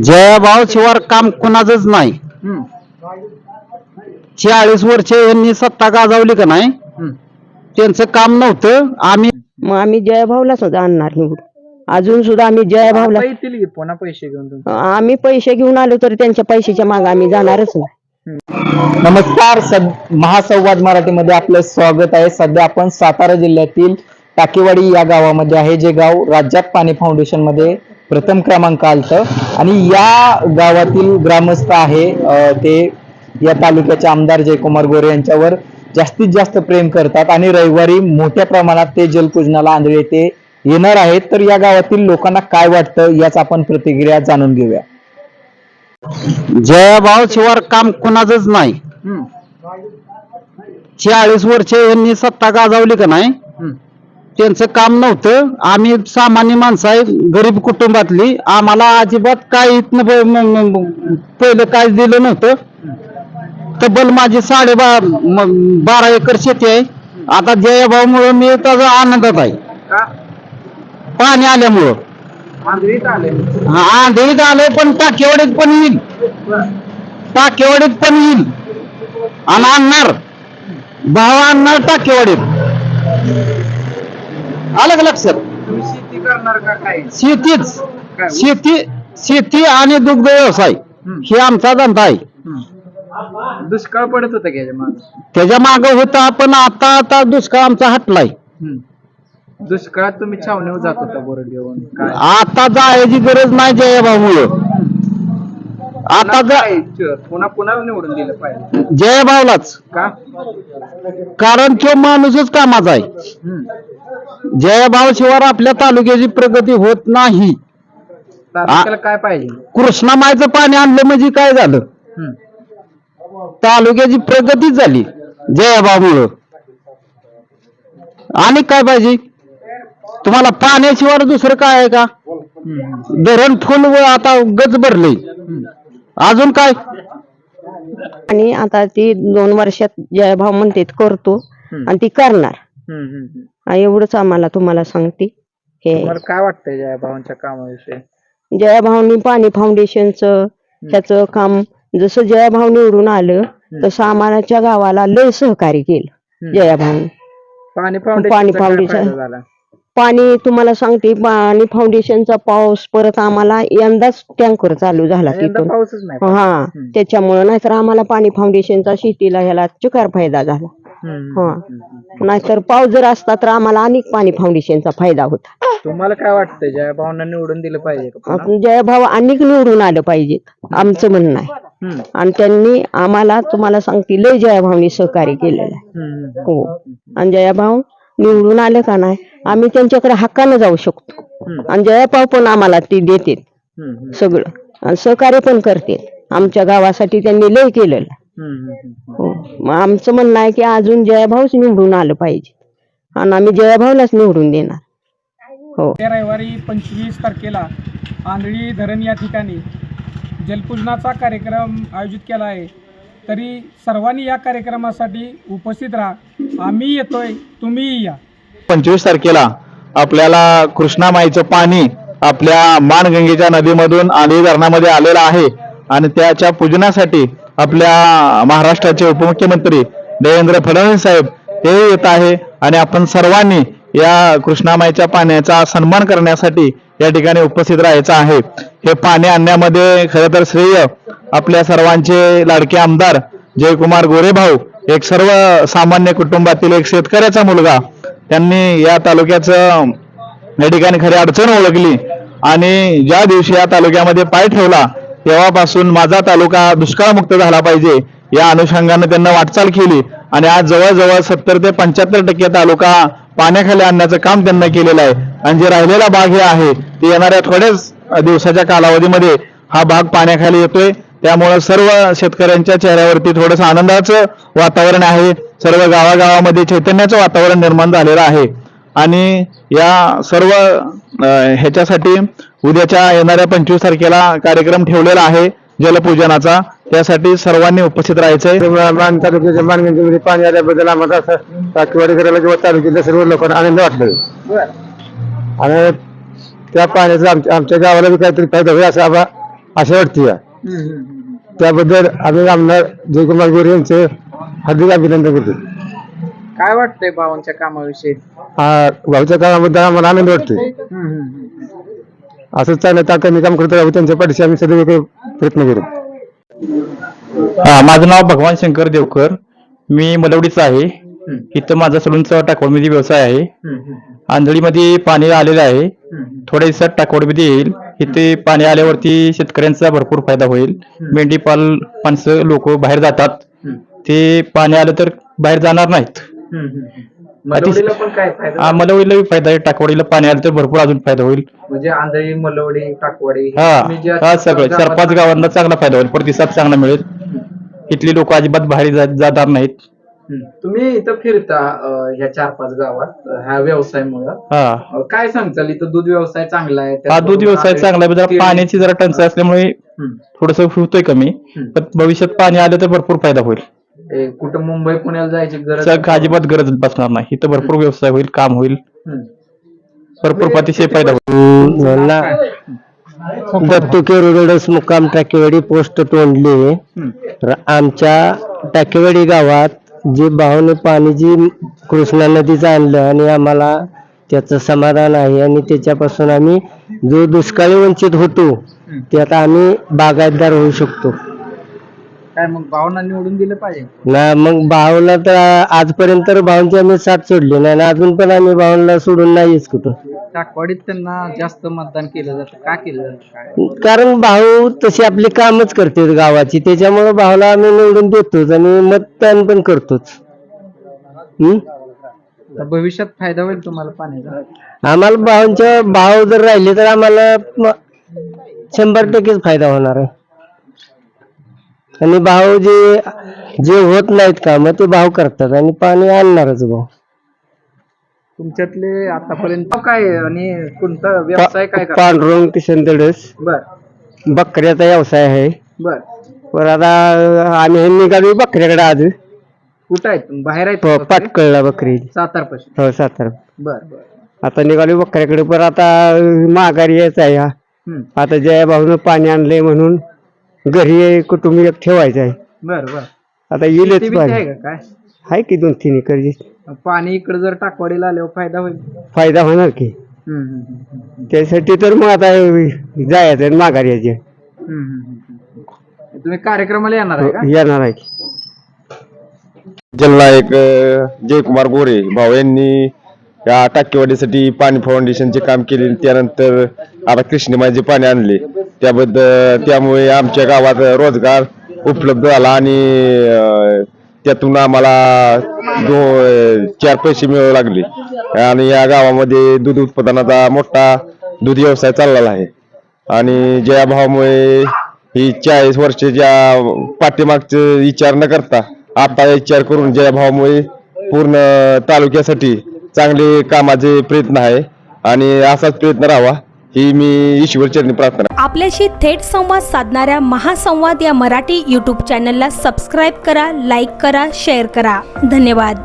जयभाव शिवार काम कुणाचंच नाही. हम्म, चाळीस वर्ष यांनी सत्ता गाजवली का नाही? हम्म. त्यांचं काम नव्हतं. आम्ही मग आम्ही जयभाऊला सुद्धा आणणार निवडून अजून सुद्धा आम्ही जयभाऊला आता येतील की पुन्हा पैसे घेऊन आम्ही पैसे घेऊन आलो तरी त्यांच्या पैशाच्या मागे आम्ही जाणारच नाही. नमस्कार सद महासंवाद मराठीमध्ये आपलं स्वागत आहे. सध्या आपण सातारा जिल्ह्यातील टाकेवाडी या गावामध्ये आहे जे गाव राज्यात पाणी फाउंडेशनमध्ये प्रथम क्रमांक आलतं. आणि या गावातील ग्रामस्थ आहे ते या तालुक्याचे आमदार जयकुमार गोरे यांच्यावर जास्तीत जास्त प्रेम करतात आणि रविवारी मोठ्या प्रमाणात ते जलपूजनाला आंधळे येथे येणार आहेत. तर या गावातील लोकांना काय वाटतं याच आपण प्रतिक्रिया जाणून घेऊया. जयभाव शिवार काम कुणाचंच नाही. चाळीस वर्ष यांनी सत्ता गाजवली का नाही? त्यांचं काम नव्हतं. आम्ही सामान्य माणसं आहे गरीब कुटुंबातली. आम्हाला अजिबात काय इथनं पहिलं काय दिलं नव्हतं. तब्बल माझी साडे बा- म- बारा एकर शेती आहे. आता जयभाऊमुळे मी त्याचा आनंदात आहे. पाणी आल्यामुळं. हा, आंधळीत आलं पण टाकेवाडीत पण येईल. टाकेवाडीत पण येईल. आणि आणणार. भाव आणणार टाकेवाडीत. आलं का लक्षात शेती करणार का काय? शेतीच. शेती शेती आणि दुग्ध व्यवसाय. हे आमचा धंदा आहे. दुष्काळ पडत होता की याच्या मागे? त्याच्या माग होता पण आता आता दुष्काळ आमचा हटलाय. दुष्काळात तुम्ही छावणीवर जात होता बोरड घेऊन. काय? आता जायची गरज नाही जयभाऊमुळं आता जा काय? पुन्हा पुन्हा निवडून दिलं पाहिजे. जयभाऊलाच का? कारण तो माणूसच कामाचा आहे. हम्म. जयभाव शिवार आपल्या तालुक्याची प्रगती होत नाही. तालुक्याला काय पाहिजे? कृष्णामायचं पाणी आणलं म्हणजे काय झालं? हम्म. तालुक्याची प्रगतीच झाली जयभाऊमुळं आणि काय पाहिजे? तुम्हाला पाण्याशिवाय दुसरं काय आहे का? हम्म. धरण फुल व आता गज भरले अजून काय? आणि आता ती दोन वर्षात जयभाऊ म्हणते करतो. आणि ती करणार. हम्म, हम्म, हम्म. एवढंच आम्हाला तुम्हाला सांगते. हे. तुम्हाला काय वाटतंय जया भावांच्या कामाविषयी? जयभाऊनी पाणी फाउंडेशनचं ह्याचं काम जसं जयभाऊ निवडून आलं तसं आम्हाच्या गावाला लय सहकार्य केलं जयभाऊनी पाणी पाणी फाउंडेशन. पाणी तुम्हाला सांगते पाणी फाउंडेशनचा पाऊस परत आम्हाला यंदाच टँकर चालू झाला यंदा तिथून. पाऊसच नाही हा त्याच्यामुळे नाहीतर आम्हाला पाणी फाउंडेशनचा शेतीला ह्याला चिकार फायदा झाला. हा. हम्म. नाहीतर पाऊस जर असता तर आम्हाला अनेक पाणी फाउंडेशनचा फायदा होता. तुम्हाला काय वाटतंय? जया भावांना निवडून दिलं पाहिजे का पुन्हा? जयभाव अनेक निवडून आलं पाहिजेत आमचं म्हणणं आहे. हम्म, आणि त्यांनी आम्हाला तुम्हाला सांगते लय जयाभावनी सहकार्य केलेलं आहे. हम्म, हम्म, हो. आणि जयाभाव निवडून आले का नाही आम्ही त्यांच्याकडे हक्कानं जाऊ शकतो. आणि जयाभाव पण आम्हाला ती देते हम्म, हम्म, सगळं. आणि सहकार्य पण करते आमच्या गावासाठी त्यांनी लय केलेलं आहे. हो. मग आमचं म्हणणं आहे की अजून जयाभाऊच निवडून आलं पाहिजे. आणि आम्ही जयाभाऊलाच निवडून देणार. हो. या रविवारी पंचवीस तारखेला आंधळी धरण या ठिकाणी जलपूजनाचा कार्यक्रम आयोजित केला आहे. तरी सर्वांनी या कार्यक्रमासाठी उपस्थित राहा. आम्ही येतोय तुम्हीही या. पंचवीस तारखेला आपल्याला कृष्णामाईचं पाणी आपल्या माणगंगेच्या नदीमधून आंधळी धरणामध्ये आलेलं आहे. आणि त्याच्या पूजनासाठी आपल्या महाराष्ट्राचे उपमुख्यमंत्री देवेंद्र फडणवीस साहेब हे येत आहे. आणि आपण सर्वांनी या कृष्णामाईच्या पाण्याचा सन्मान करण्यासाठी या ठिकाणी उपस्थित राहायचं आहे. हे पाणी आणण्यामध्ये खरं तर श्रेय आपल्या सर्वांचे लाडके आमदार जयकुमार गोरे भाऊ एक सर्व सामान्य कुटुंबातील एक शेतकऱ्याचा मुलगा त्यांनी या तालुक्याचं या ठिकाणी खरी अडचण ओळखली. आणि ज्या दिवशी या तालुक्यामध्ये पाय ठेवला तेव्हापासून माझा तालुका दुष्काळमुक्त झाला पाहिजे. या अनुषंगाने त्यांना वाटचाल केली आणि आज जवळजवळ सत्तर ते पंच्याहत्तर टक्के तालुका पाण्याखाली आणण्याचं काम त्यांना केलेलं आहे. आणि जे राहिलेला भाग हे आहे ते येणाऱ्या थोड्याच दिवसाच्या कालावधीमध्ये हा भाग पाण्याखाली येतोय. त्यामुळं सर्व शेतकऱ्यांच्या चेहऱ्यावरती थोडंसं आनंदाचं वातावरण आहे. सर्व गावागावामध्ये चैतन्याचं वातावरण निर्माण झालेलं आहे. आणि या सर्व ह्याच्यासाठी उद्याच्या येणाऱ्या पंचवीस तारखेला कार्यक्रम ठेवलेला आहे जलपूजनाचा. त्यासाठी सर्वांनी उपस्थित राहायचंय. तालुक्याच्या मानगंजीमध्ये पाणी आल्याबद्दल आम्हाला किंवा तालुक्यातल्या सर्व लोकांना आनंद वाटला आणि त्या पाण्याचा आमच्या आमच्या गावाला बी काहीतरी फायदा होईल असं आम्हा आशा वाटते त्याबद्दल आम्ही आमदार जयकुमार गोरे यांचे हार्दिक अभिनंदन करतो. काय वाटतंय भावांच्या कामाविषयी? हा भाऊच्या कामाबद्दल आम्हाला आनंद वाटतोय. असंच चांगलं कमी काम करत राहू त्यांच्या पाठीशी आम्ही सदैव प्रयत्न करू. हा माझं नाव भगवान शंकर देवकर. मी मलवडीचा आहे. इथं माझा सलूनचा टाकवडमध्ये व्यवसाय आहे. आंधळीमध्ये पाणी आलेलं आहे. थोड्या दिवसात टाकवडमध्ये येईल. इथे पाणी आल्यावरती शेतकऱ्यांचा भरपूर फायदा होईल. मेंढीपाल माणसं लोक बाहेर जातात. ते पाणी आलं तर बाहेर जाणार नाहीत. मलवडीला पण काय फायदा? हा, मलवडीला फायदा आहे. टाकवडीला पाणी आलं तर भरपूर अजून फायदा होईल. म्हणजे आंधळी मलवडी टाकवाडी हा तुम्ही हा सगळं. चार पाच गावात- गावांना चांगला फायदा होईल. प्रतिसाद चांगला मिळेल. इथली लोक अजिबात बाहेर जा- जाणार नाहीत. हम्म. तुम्ही इथं फिरता अं, ह्या चार पाच गावात अं, ह्या व्यवसायामुळं. हा. काय सांगताल? इथं दूध व्यवसाय चांगला आहे हा दूध व्यवसाय चांगला आहे. पण जरा पाण्याची जरा टंचाई असल्यामुळे हम्म. थोडस होतोय कमी. हम्म. पण भविष्यात पाणी आलं तर भरपूर फायदा होईल. ए, कुठं मुंबई पुण्याला जायची गरज सग अजिबात गरज बसणार नाही. इथं भरपूर व्यवसाय होईल काम होईल. हम्म. भरपूर अतिशय फायदा होईल. दत्तू केरुगडस मुक्काम टाकेवाडी पोस्ट तोंडली हम्म. आमच्या टाकेवाडी गावात जे भावने पाणी जी कृष्णा नदीचं आणलं आणि आम्हाला त्याचं समाधान आहे आणि त्याच्यापासून आम्ही जो दुष्काळी वंचित होतो ते आता आम्ही बागायतदार होऊ शकतो. काय मग भावना निवडून दिलं पाहिजे. ना मग भावला तर आजपर्यंत तर भावांची आम्ही साथ सोडली नाही आणि अजून पण आम्ही भावनला सोडून नाहीच कुठं. टाकवाडीत त्यांना जास्त मतदान केलं जातं. का केलं जातं? काय? कारण भाऊ तशी आपली कामच करते गावाची. त्याच्यामुळे भावाला आम्ही निवडून देतोच आणि मतदान पण करतोच. हम्म? तर भविष्यात फायदा होईल तुम्हाला पाण्याचा? आम्हाला भावांच्या भाव जर राहिले तर आम्हाला म- शंभर टक्केच फायदा होणार आहे. आणि भाव जे जे होत नाहीत काम ते भाव करतात आणि पाणी आणणारच भाऊ. तुमच्यातले आतापर्यंत काय आणि कोणता व्यवसाय काय करता पांडुरंग किशन दडस बर. बकऱ्याचा व्यवसाय आहे. बर. पण आता आम्ही हे निघालो बकऱ्याकडे आज. कुठं आहेत? तुम्ही? बाहेर आहेत हो, का? पाटकळला बकरी. सातार पाशी हो सातारा. बर बर. आता निघालो बकऱ्याकडे पण आता माघारी यायचा आहे हा. हम्म. आता जया भाऊनं पाणी आणलंय म्हणून. घरी कुटुंबीय ठेवायचं आहे. बर बर. आता येईलच पाणी. आहे का काय? आहे की दोन तीन एकर पाणी इकडे जर टाकवाडीला आल्यावर फायदा होईल? फायदा होणार की. हम्म, हम्म, हम्म, हम्म. त्यासाठी तर मग आता जायचं आहे माघारी यायचे. हम्म, हम्म, हम्म. तुम्ही कार्यक्रमाला येणार आहे का? येणार आहे की. जिल्हा एक अ, जयकुमार गोरे भाऊ यांनी या टाकेवाडीसाठी पाणी फाउंडेशनचे काम केले त्यानंतर आता कृष्णमाईचे पाणी आणले. त्याबद्दल त्यामुळे आमच्या गावात रोजगार उपलब्ध झाला आणि त्यातून आम्हाला दो चार पैसे मिळू लागले. आणि या गावामध्ये दूध उत्पादनाचा मोठा दूध व्यवसाय चाललेला आहे. आणि ज्या भावामुळे ही चाळीस वर्षाच्या पाठीमागचं विचार न करता आता विचार करून ज्या भावामुळे पूर्ण तालुक्यासाठी चांगले कामाचे प्रयत्न आहे आणि असाच प्रयत्न राहावा ही मी ईश्वरचरणी प्रार्थना आपल्याशी थेट संवाद साधणाऱ्या महासंवाद या मराठी यूट्यूब चॅनलला सबस्क्राईब करा लाईक करा शेअर करा. धन्यवाद.